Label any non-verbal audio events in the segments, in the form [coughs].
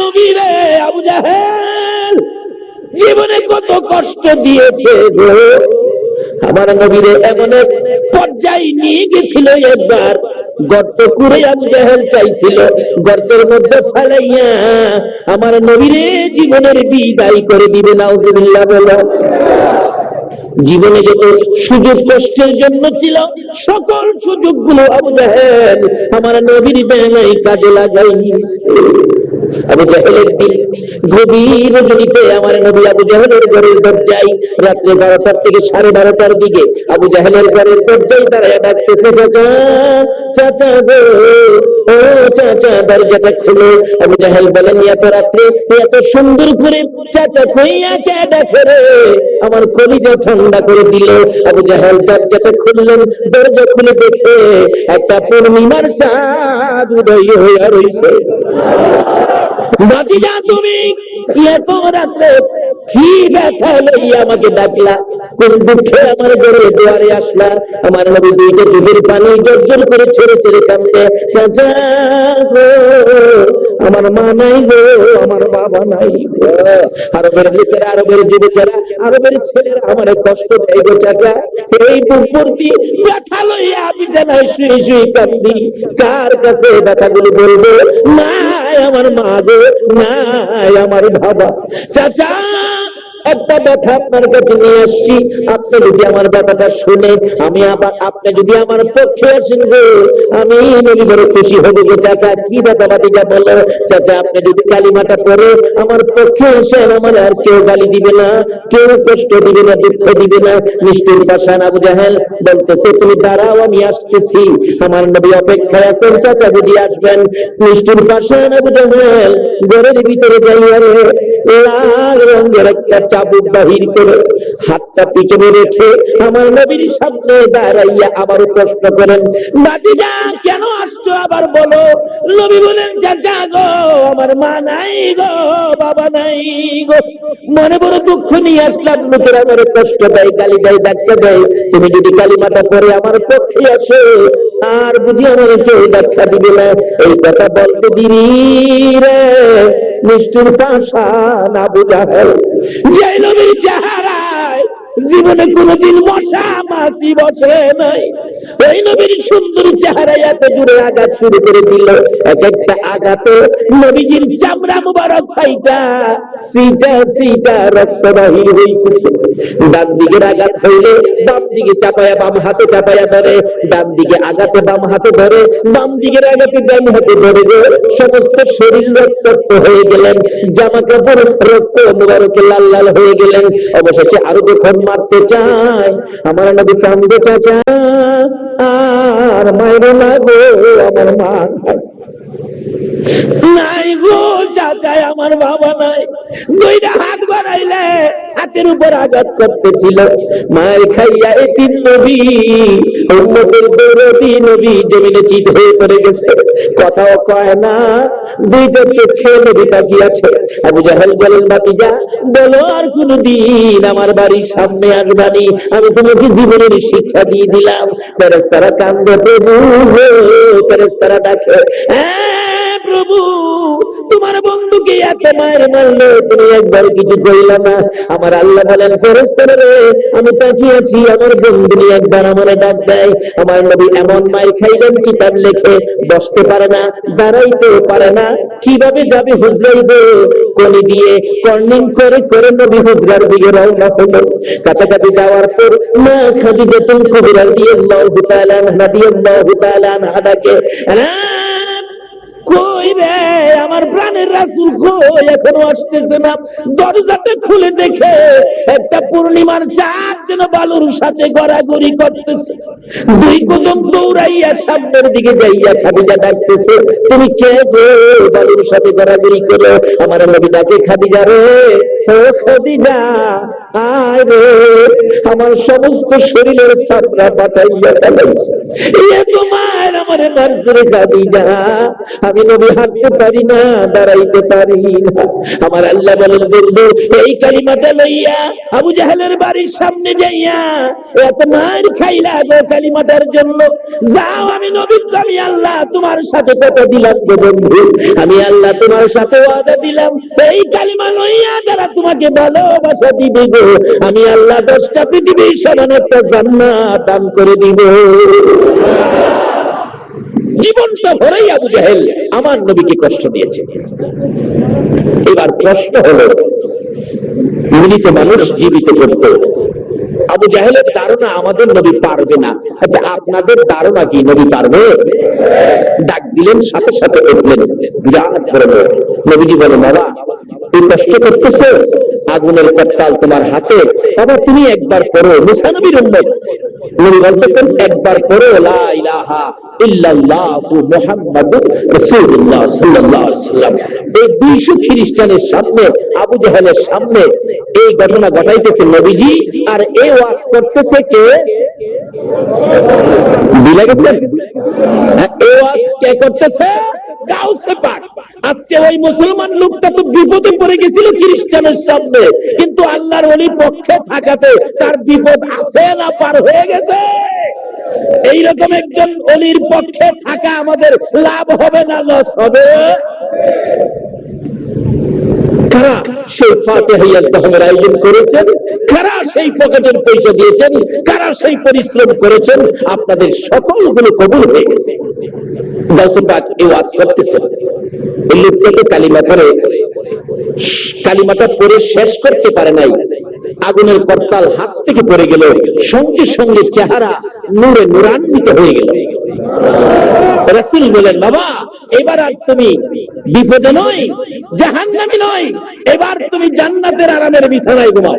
নবী রে জীবনে কত কষ্ট দিয়েছে আমার নবীরে এমন এক পর্যায়ে নিয়ে গেছিল একবার। গর্ত করে আবু জাহেল চাইছিল, গর্তের মধ্যে ফেলাইয়া আমার নবীরে জীবনের বিদায় করে দিবে, নাউজুবিল্লাহ বলো। জীবনে যত সুযোগ কষ্টের জন্য ছিল, সকল সুযোগগুলো আবু জাহেল আমার নবীর বেলায় কাজে লাগাইনি আবু দিন গভীর আমার নবী আবু ঘরের দরজায় রাত্রে বারোটার থেকে সাড়ে বারোটার দিকে আবু ঘরের দরজায় দাঁড়ায় ডাকতেছে, চাচা চাচা গো, ও চাচা, দরজাটা খুলে। আবু জাহেল বলেন এত রাত্রে এত সুন্দর করে চাচা কইয়া কে আমার কলিজা ঠান্ডা করে দিল আবু জাহাল দরজাটা খুললেন, দরজা খুলে দেখে একটা পূর্ণিমার চাঁদ উদয় হইয়া রয়েছে ভাতিজা তুমি এত রাত্রে। কি ব্যথা লইয়া আমাকে ডাকলা? কোন দুঃখে আমার দুয়ারে আসলা? আমার দুইটা পানি করে ছেড়ে ছেড়ে গো, আমার মা নাই গো, আমার বাবা নাই আরবের আরবের যুবকেরা, আরবের ছেলেরা আমার কষ্ট দেয় গো চাচা এই বুকবর্তি ব্যথা লইয়া আমি জানাই শুয়ে শুয়ে কান্দি কার কাছে ব্যথাগুলি বলব? নাই আমার মা গো, নাই আমার বাবা। চাচা একটা ব্যথা আপনার কাছে নিয়ে আসছি। আপনি যদি আমার ব্যথাটা শুনে আমি আবার আপনি যদি আমার পক্ষে আসেন গো, আমি নবী বড় খুশি হব গো চাচা, কি ব্যথা বাতিজা বলো? চাচা, আপনি যদি কালিমাটা পড়ে আমার পক্ষে আসেন, আমার আর কেউ গালি দিবে না, কেউ কষ্ট দিবে না, দুঃখ দিবে না। নিষ্ঠুর পাশান আবু জাহেল বলতেছে, তুমি দাঁড়াও, আমি আসতেছি। আমার নবী অপেক্ষায় আছেন, চাচা যদি আসবেন, নিষ্ঠুর পাশান আবু জাহেল ঘরের ভিতরে যাইয়া রে, লাল রঙের একটা চাবুক বাহির করে হাতটা পিছনে রেখে আমার নবীর সামনে দাঁড়াইয়া আবার প্রশ্ন করেন কেন আসছো আবার বলো? নবী বলেন, চাচা গো, আমার মা নাই গো, বাবা নাই গো। মনে বড় দুঃখ নিয়ে আসলাম, লোকের আমার কষ্ট দেয়, গালি দেয় ডাক্তার দেয়। তুমি যদি কালিমাটা পরে আমার পক্ষে আসো, আর বুঝি আমার কেউ ডাক্তার দিবে না? এই কথা বলতে দিবি রে। নিষ্ঠুর পাশা না বুঝা যে নবীর চেহারায় জীবনে কোনোদিন মশা মাসি বসে নাই। ওই নবীর সুন্দর চেহারায় এত জুড়ে আঘাত শুরু করে দিল। এক একটা আঘাতে নবীজির চামড়া মুবারক ফাইটা সিটা সিটা রক্ত বাহির হইতেছে। ডান দিকের আঘাত হইলে বাম দিকে চাপায়া, বাম হাতে চাপায়া ধরে। ডান দিকে আঘাতে বাম হাতে ধরে। বাম দিকের আঘাতে ডান হাতে ধরে যে সমস্ত শরীর রক্তাক্ত হয়ে গেলেন। জামা কাপড় রক্ত মুবারকে লাল লাল হয়ে গেলেন। অবশেষে আরও যখন মারতে চায় আমার নদী কান্দে চাচা আর মায়ের লাগে আমার মা নাই। গো আমার বাবা নাই। দুইটা হাত বাড়াইলে হাতের উপর আঘাত করতেছিল। খাইয়া তিন নবী নবী জমিনে চিত হয়ে পড়ে গেছে। কথাও কয় না চোখে নবী তাকিয়ে আছে আবু জাহেল বলেন বলো আর কোনদিন আমার বাড়ির সামনে আসবানি আমি তোমাকে জীবনের শিক্ষা দিয়ে দিলাম। ফেরেস্তারা কান্দে, প্রভু ফেরেস্তারা ডাকে হ্যাঁ প্রভু, তোমার বন্ধুকে এত মায়ের মারলো তুমি একবার কিছু কইলা না। আমার আল্লাহ বলেন ফেরেস্তারা আমি তাকিয়েছি, আমার বন্ধু একবার আমার ডাক দেয়। আমার নবী এমন মায়ের খাইলেন, কিতাব লেখে, বসতে পারে না দাঁড়াইতে পারে না। কীভাবে যাবে হুজরাইবে? কলি দিয়ে কর্নিং করে করে নবী হুজরার দিকে রওনা হলো। কাছাকাছি যাওয়ার পর মা খাদিজাতুল কুবরা রাদিয়াল্লাহু তাআলা রাদিয়াল্লাহু তাআলা আনহা ডাকে কই রে? আমার প্রাণের রাসুল কই? এখনও আসতেছে না। দরজাতে খুলে দেখে একটা পূর্ণিমার চাঁদ যেন বালুর সাথে গড়াগড়ি করতেছে। দুই কদম দৌড়াইয়া সামনের দিকে যাইয়া খাদিজা ডাকতেছে, তুমি কে গো? বালুর সাথে গড়াগড়ি করো। আমার নবী ডাকে, খাদিজা রে খাদিজা আমার সমস্ত শরীরের সাপড়া পাঠাইয়া ফেলাইছে। এ তোমার আমার নার্সরে দাদি যা আমি নবী হাঁটতে পারি না, দাঁড়াইতে পারি না। আমার আল্লাহ বলেন, বন্ধু, এই কালিমাটা লইয়া আবু জাহেলের বাড়ির সামনে যাইয়া এত মার খাইলা গো কালিমাটার জন্য। যাও, আমি নবী আমি আল্লাহ তোমার সাথে কথা দিলাম বন্ধু। আমি আল্লাহ তোমার সাথে ওয়াদা দিলাম। এই কালিমা লইয়া যারা তোমাকে ভালোবাসা দিবে গো। আমি আল্লাহ দশটা পৃথিবীর সমান একটা জান্নাত দান করে দিব। জীবনটা ভরেই আবু জাহেল আমার নবীকে কষ্ট দিয়েছে। এবার প্রশ্ন হলো মৃত মানুষ জীবিত করতে। আবু জাহেলের ধারণা আমাদের নবী পারবে না। আচ্ছা আপনাদের ধারণা কি নবী পারবে? ডাক দিলেন, সাথে সাথে উঠলেন। বিরাট বড় নবীজি বলে বাবা কষ্ট করতেছ? আগুনের কর্তাল তোমার হাতে। বাবা তুমি একবার করো মুসানবীর উন্নত নবী বলতেছেন একবার করো লা ইলাহা ইল্লাল্লাহু মুহাম্মাদুর রাসূলুল্লাহ সাল্লাল্লাহু আলাইহি সাল্লাম। এই 200 খ্রিস্টানের সামনে আবু সামনে এই ঘটনা ঘটাইতেছে নবীজি। আর এই ওয়াজ করতেছে কে? দিলে গেছেন? হ্যাঁ, এই ওয়াজ কে করতেছে? আজকে ওই মুসলমান লোকটা তো বিপদে পড়ে গেছিল খ্রিস্টানের সামনে। কিন্তু আল্লাহর ওলি পক্ষে থাকাতে তার বিপদ আছে না, পার হয়ে গেছে। এইরকম একজন অলির পক্ষে থাকা আমাদের লাভ হবে না, লস হবে। কারা সেই ফাতেহাইয়ার আয়োজন করেছেন? কারা সেই পকেটের পয়সা দিয়েছেন? কারা সেই পরিশ্রম করেছেন? আপনাদের সকলগুলো কবুল হয়ে গেছে। শেষ করতে পারে নাই। আগুনের করতাল হাত থেকে পড়ে গেল, সঙ্গে সঙ্গে চেহারা নূরে নূরান্বিত হয়ে গেল। রাসূল বলেন বাবা, এবার আর তুমি বিপদে নয়, জাহান্নামী নয়, এবার তুমি জান্নাতের আরামের বিছানায় ঘুমাও।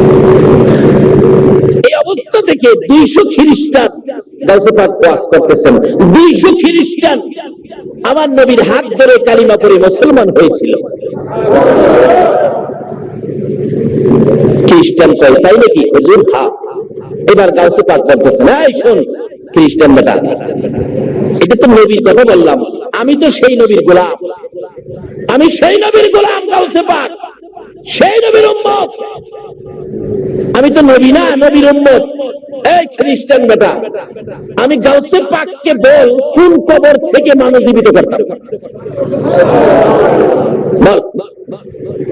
অবস্থা থেকে দুইশো খ্রিস্টান খ্রিস্টান আমার নবীর হাত ধরে কালিমা মুসলমান হয়েছিল। খ্রিস্টান তাই নাকি? হা। এবার পাক এই শোন, খ্রিস্টান বেটা, এটা তো নবীর কথা বললাম। আমি তো সেই নবীর গোলাম। আমি সেই নবীর গোলাম গাউসে পাক সেই নবীর আমি তো নবী না, নবীর উম্মত। এই খ্রিস্টান বেটা, আমি গাউসে পাককে বল কোন কবর থেকে মানুষ জীবিত করতাম?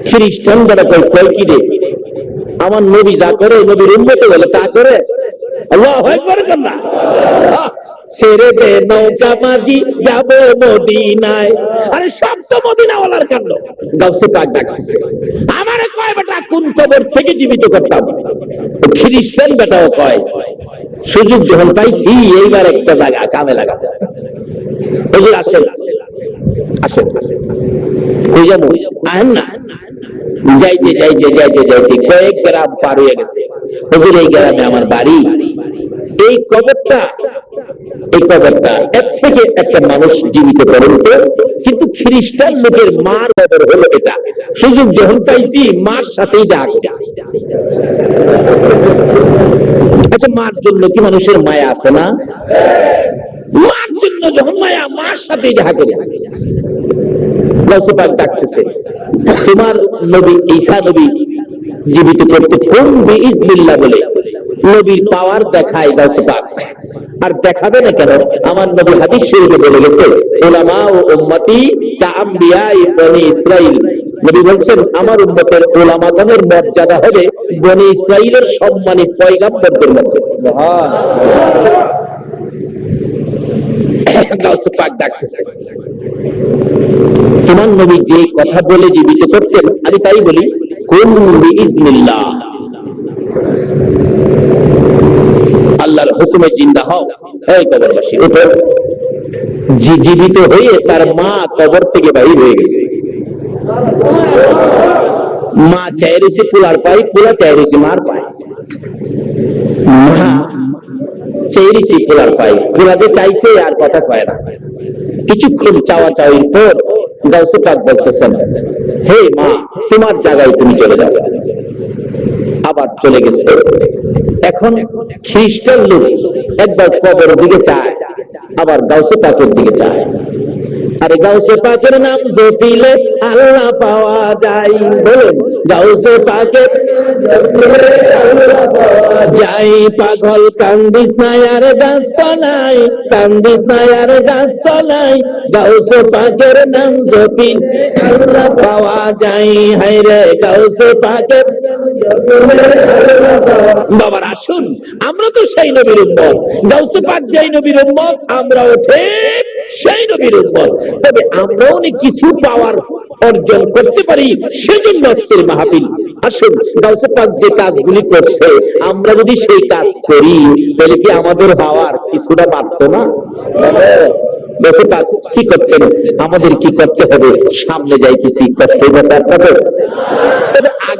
খ্রিস্টান বেটা কই কই কি রে? আমার নবী যা করে, নবীর উম্মতে বলে তা করে? আল্লাহ হয় করে না। ছেড়ে নৌকা মাঝি মদিনায়। আরে, সব তো মদিনাওয়ালার পাক ডাকতেছে। আমারে কয়, বেটা, কোন কবর থেকে জীবিত করতাম? খ্রিস্টান বেটাও কয়, সুযোগ যখন পাইছি, এইবার একটা জায়গা কামে লাগাতে আসেন। আসেন। যাব? আহেন না। যাইতে যাইতে যাইতে যাইতে কয়েক গ্রাম পার হয়ে গেছে। হুজুর, এই গ্রামে আমার বাড়ি। এই কবরটা এই কবরটা এর থেকে একটা মানুষ জীবিত কিন্তু খ্রিস্টান লোকের মার কবর হলো এটা। সুযোগ যখন পাইছি, মার সাথেই যা আচ্ছা মার জন্য কি মানুষের মায়া আছে না? মার জন্য যখন মায়া, মার সাথেই করে। গল্পপাক ডাকতেছে, তোমার নবী, ঈসা নবী জীবিত করতে কোন বলে? নবীর পাওয়ার দেখায় গল্পপাক আর দেখাবে না কেন? আমার নবী হাদিস শরীফে বলে গেছে ওলামা ও উম্মতি কা আম্বিয়াই বনি ইসরাইল। নবী বলছেন, আমার উম্মতের ওলামাগণের মর্যাদা হবে বনি ইসরাইলের সম্মানিত পয়গাম্বরদের মধ্যে। [coughs] তোমার নবী যে কথা বলে জীবিত করতেন, আমি তাই বলি কোন ইজনিল্লাহ হুকুমে জিন্দা হও। এই কবরবাসী, উঠো। জীবিত হয়ে তার মা কবর থেকে বাহির হয়ে গেছে। মা চাই রয়েছে পাই পোলা চাই রয়েছে মার পাই মা চেয়েছি পোলার পাই পোলা যে চাইছে, আর কথা কয় না। কিছুক্ষণ চাওয়া চাওয়ির পর গাউসে পাক বলতেছেন, হে মা, তোমার জায়গায় তুমি চলে যাও। আবার চলে গেছে। এখন খ্রিস্টান লোক একবার কবর দিকে চায় আবার গাউসে পাকের দিকে চায় আরে গাউসে পাকের নাম জপিলে আল্লাহ পাওয়া যায়। বলুন, গাউসে পাকের যাই পাগল, কান্দিস নাই আর গাছ তলাই কান্দিস নাই আর গাছ তলাই গাউসে পাকের নাম জপি আল্লাহ পাওয়া যায়। হাই রে গাউসে পাকের বাবার আসুন, আমরা তো সেই নবীর উম্মত। গাউসে পাক যেই নবীর উম্মত, আমরাও ঠিক সেই নবীর উম্মত। তবে আমরাও নি কিছু পাওয়ার অর্জন করতে পারি, সেজন্য আজকের মাহফিল। আসুন, গাউসে পাক যে কাজগুলি করছে, আমরা যদি সেই কাজ করি, তাহলে কি আমাদের হওয়ার কিছুটা বাড়তো না? গাউসে পাক কি করতেন? আমাদের কি করতে হবে? সামনে যাইতেছি, কষ্ট হইতেছে আপনাদের?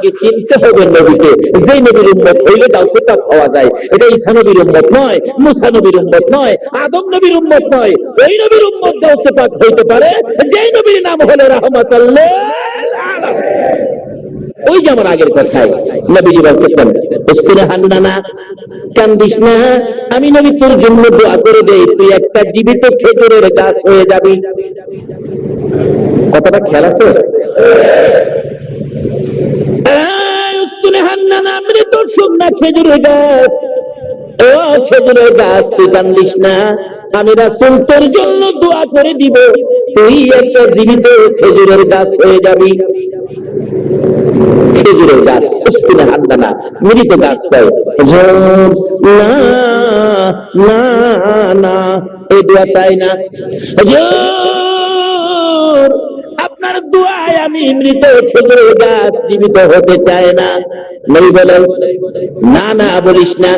আগে চিনতে হবে নবীকে। যে নবীর উম্মত হইলে গাউসে পাক হওয়া যায়। এটা ঈসা নবীর উম্মত নয়, মুসা নবীর উম্মত নয়, আদম নবীর উম্মত নয় ওই নবীর উম্মত গাউসে পাক হইতে পারে। যেই নবীর নাম হলো রাহমাতাল্লাহ। ওই যে আমার আগের কথাই, নবীজি বলতেছেন হান্নানা কান্দিস না, আমি নবী তোর জন্য দোয়া করে দেই, তুই একটা জীবিত খেজুরের গাছ হয়ে যাবি। কথাটা খেয়াল আছে এই উস্কুরে হান্নানা মৃত শুকনা খেজুরের গাছ। ও গাছ, তুই না আমি রাসূল তোর জন্য দোয়া করে দিব। তুই একটা জীবিত খেজুরের গাছ হয়ে যাবি। খেজুরের গাছ হাত দানা গাছ না না না এই দোয়া চাই না। আপনার দোয়ায় আমি মৃত খেজুরের গাছ জীবিত হতে চাই না। নবী বলেন, না না, বলিস না।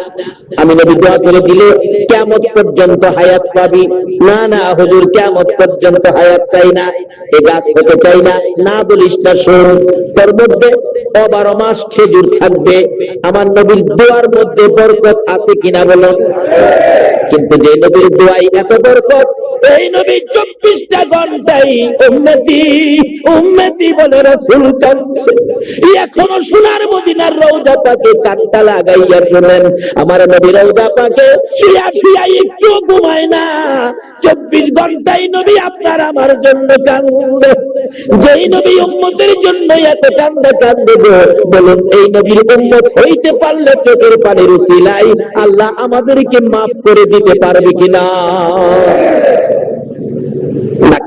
আমি নবী দোয়া করে দিলে কেমত পর্যন্ত হায়াত পাবি। না না, হুজুর, কেমত পর্যন্ত হায়াত চাই না। এ গাছ হতে চাই না। না, বলিস না, শোন তোর মধ্যে বারো মাস খেজুর থাকবে। আমার নবীর দোয়ার মধ্যে বরকত আছে কিনা বলো? কিন্তু যে নবীর দোয়াই এত বরকত, এই নবী চব্বিশটা ঘন্টাই উন্নতি উন্নতি বলে রসুল কাঁদছে। এখনও সোনার মদিনার রৌদা পাকে লাগাইয়া শোনেন আমার নবী পাকে একটু ঘুমায় না। চব্বিশ ঘন্টাই নবী আপনার আমার জন্য কান্দে। যেই নবী উম্মতের জন্য এত কান্দে কান্দে বলুন, এই নবীর উম্মত হইতে পারলে চোখের পানির উসিলাই আল্লাহ আমাদেরকে মাফ করে দিতে পারবে কিনা?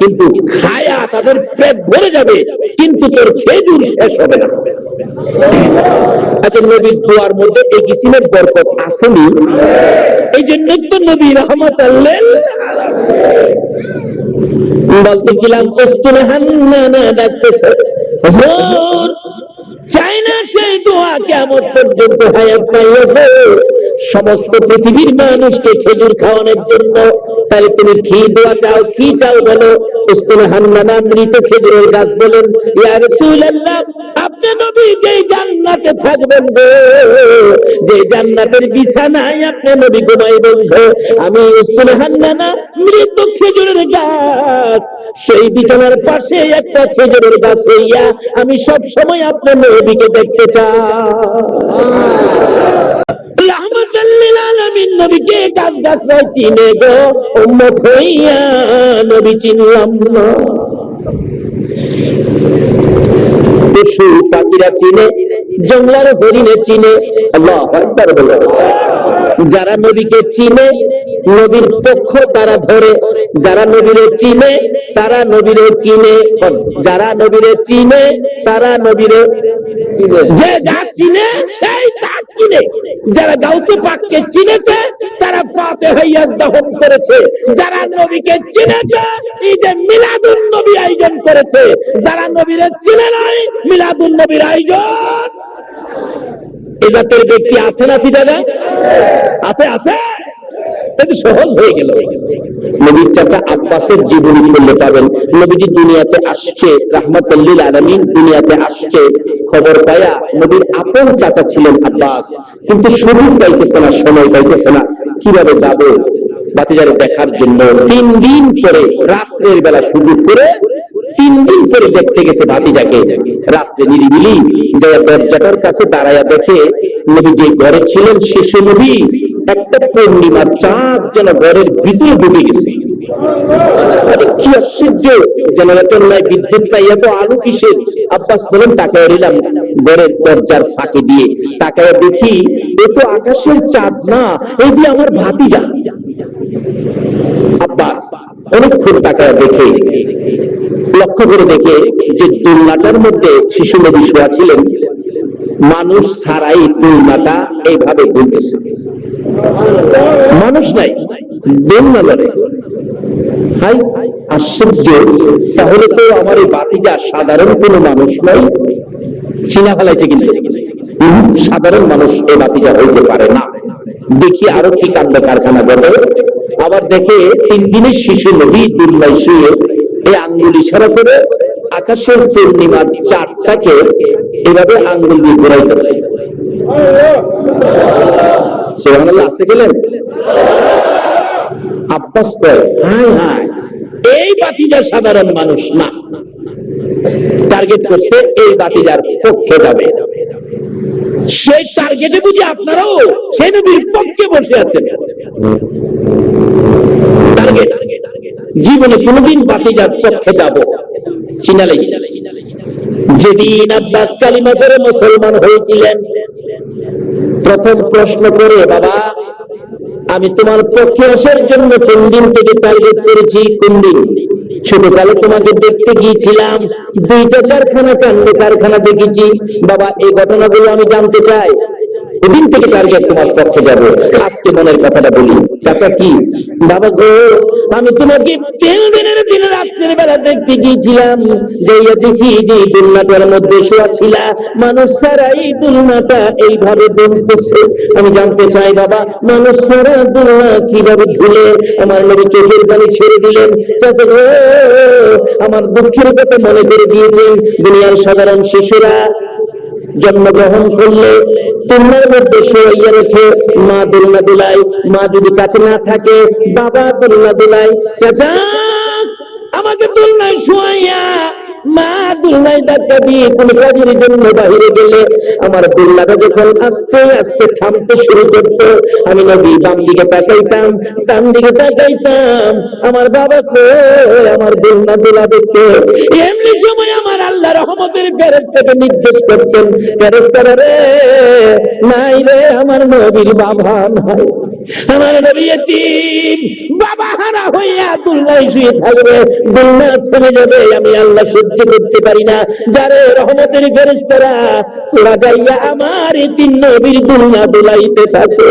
কিন্তু খায়া তাদের পেট ভরে যাবে কিন্তু তোর খেজুর শেষ হবে না। আচ্ছা এই জন্য তো নবী রহমত বলতেছিলাম কস্তুরে হান্নানা ডাকতেছে। হুজুর, চাই না সেই দোয়া কেমন পর্যন্ত হায়াত পাইয়া গো। সমস্ত পৃথিবীর মানুষকে খেজুর খাওয়ানোর জন্য। তাহলে তুমি কি দোয়া চাও, কি চাও বলো? উস্তুনে হান্নানা মৃত খেজুরের গাছ বলেন আপনি নবী যেই জান্নাতে থাকবেন গো। যে জান্নাতের বিছানায় আপনি নবী ঘুমাইবেন গো। আমি উস্তুনে হান্নানা মৃত খেজুরের গাছ, সেই বিছানার পাশে একটা খেজুরের গাছ হইয়া আমি সব সময় আপনার নবীকে দেখতে নবীকে গাছ চিনে গো উম্মত হইয়া নবী চিনলাম না। পশু পাখিরা চিনে জঙ্গলার হরিণে চিনে আল্লাহ একবার বলো। যারা নবীকে চিনে নবীর পক্ষ তারা ধরে। যারা নবীরে চিনে তারা নবীরে কিনে। যারা নবীরে চিনে তারা নবীরে যে চিনে সেই তা চিনে যারা গাউতে পাককে চিনেছে, তারা ফাতে হইয়া দহন করেছে। যারা নবীকে চিনেছে এই যে মিলাদুন নবী আয়োজন করেছে। যারা নবীরে চিনে নাই, মিলাদুন নবীর আয়োজন। এ জাতের ব্যক্তি আছে না কি দাদা আছে আছে? সহজ হয়ে গেল। নবীর চাচা আব্বাসের জীবনী করলে পাবেন নবীজি দুনিয়াতে আসছে, রাহমাতুল্লিল আলমিন দুনিয়াতে আসছে। খবর পায়া নবীর আপন চাচা ছিলেন আব্বাস। কিন্তু সুযোগ পাইতেছে না, সময় পাইতেছে না। কীভাবে যাব? বাতিজারে দেখার জন্য তিন দিন পরে রাত্রের বেলা সুযোগ করে তিন দিন পরে দেখতে গেছে ভাতিজাকে রাত্রে নিরিবিলি দরজাটার কাছে দাঁড়ায়া দেখে নবী যে ঘরে ছিলেন শেষে নবী। একটা পূর্ণিমার চাঁদ যেন ঘরের ভিতরে ঢুকে গেছে। কি আশ্চর্য জেনারেটর নাই বিদ্যুৎ নাই এত কিসের? আব্বাস বলেন ঘরের দরজার ফাঁকে দিয়ে। দেখি, এ তো আকাশের চাঁদ না এই দিয়ে আমার ভাতিজা। আব্বাস অনেকক্ষণ তাকায় দেখে, লক্ষ্য করে দেখে যে দুলনাটার মধ্যে শিশু নদী শোয়া ছিলেন। মানুষ ছাড়াই দুলনাটা এইভাবে ঘুরতেছে মানুষ নাই লড়ে হাই, আশ্চর্য। তাহলে তো আমার এই বাতিটা সাধারণ কোন মানুষ নয় চিনা ফেলাইছে কিন্তু সাধারণ মানুষ এই বাতিটা হইতে পারে না। দেখি আরও কি কাণ্ড কারখানা ঘটে আবার দেখে তিন দিনের শিশু নদী দুর্লাই শুয়ে এই আঙ্গুল ইশারা করে আকাশের পূর্ণিমার চারটাকে এভাবে আঙ্গুল দিয়ে ঘুরাইতেছে। আসতে গেলেন? আব্বাস হায় হায়, এই বাতিজার সাধারণ মানুষ না। টার্গেট করছে এই বাতিজার পক্ষে যাবে। সেই টার্গেটে বুঝি আপনারাও নবীর পক্ষে বসে আছেন। টার্গেট জীবনে কোনদিন বাতিজার পক্ষে যাব যেদিন আব্বাস কালিমা মুসলমান হয়েছিলেন, প্রথম প্রশ্ন করে, বাবা, আমি তোমার পক্ষে জন্য কোন দিন থেকে টার্গেট করেছি? কোন দিন? ছোটকালে তোমাকে দেখতে গিয়েছিলাম, দুইটা কারখানা কান্ড কারখানা দেখেছি। বাবা, এই ঘটনাগুলো আমি জানতে চাই। ওদিন থেকে টার্গেট তোমার পক্ষে যাব। আজকে মনের কথাটা বলি। চাচা কি? বাবা গো, আমি তোমাকে দিনের দিন রাত্রের বেলা দেখতে গিয়েছিলাম যে ইয়ে দেখি যে মধ্যে শোয়া মানুষ এই এইভাবে আমি জানতে চাই বাবা, মানুষ ছাড়া দুলনা কীভাবে ধুলে আমার নবী চোখের পানি ছেড়ে দিলেন? চাচা গো, আমার দুঃখের কথা মনে করে দিয়েছেন। দুনিয়ার সাধারণ শিশুরা জন্মগ্রহণ করলে তোমার মধ্যে সরাইয়া রেখে মা দোলনা দোলাই মা যদি কাছে না থাকে, বাবা দোলনা দোলাই চাচা, আমাকে দোলনায় শোয়াইয়া মা ধাক্কা দিয়ে কাজের জন্য বাহিরে গেলে আমার দুলনাটা যখন আস্তে আস্তে থামতে শুরু করতো, আমি বাম দিকে তাকাইতাম, ডান দিকে তাকাইতাম। আমার বাবা আমার দুলনা দুলা দেখতে। এমনি সময় আমার আল্লাহ রহমতের নির্দেশ করতেন রে, নাই রে, আমার নবীর বাবা নাই। আমার নবী বাবা হারা হইয়া দুলনায় শুয়ে থাকবে দুলনা থেমে যাবে, আমি আল্লাহ সহ্য করতে পারি না। যারে রহমতের ফেরেস্তারা তোরা যাইয়া আমার তিন নবীর দুলনা দুলাইতে থাকে।